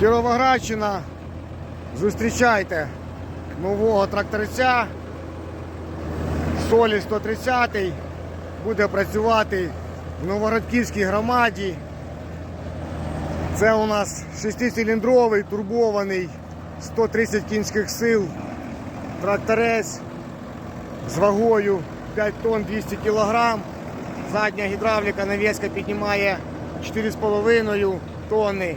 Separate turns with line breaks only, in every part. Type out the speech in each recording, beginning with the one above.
Кіровоградщина, зустрічайте нового тракторця. Солі 130 буде працювати в Новоградківській громаді. Це у нас шестициліндровий турбований 130 кінських сил тракторець з вагою 5 тонн 200 кг. Задня гідравліка навіска піднімає 4,5 тонни.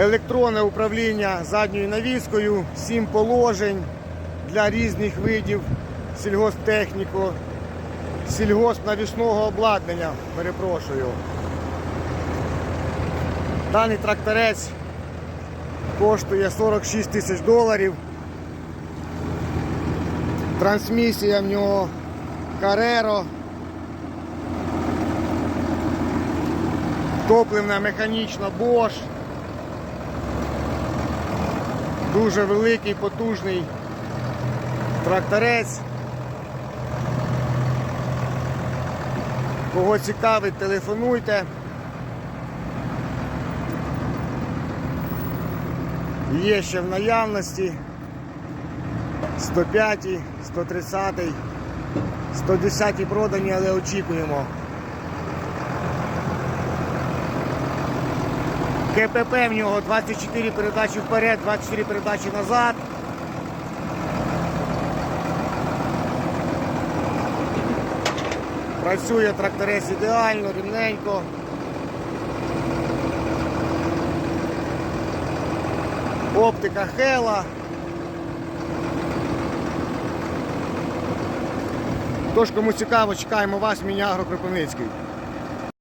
Електронне управління задньою навіскою, 7 положень для різних видів сільгосптехніку, сільгоспнавісного обладнання, перепрошую. Даний тракторець коштує 46 тисяч доларів. Трансмісія в нього Carrero. Топливна механічна Bosch. Дуже великий, потужний тракторець. Кого цікавить, телефонуйте. Є ще в наявності 105, 130, 110 продані, але очікуємо. КПП в нього 24 передачі вперед, 24 передачі назад. Працює тракторець ідеально, рівненько. Оптика Хела. Тож, кому цікаво, чекаємо вас, Мінягро Кропивницький.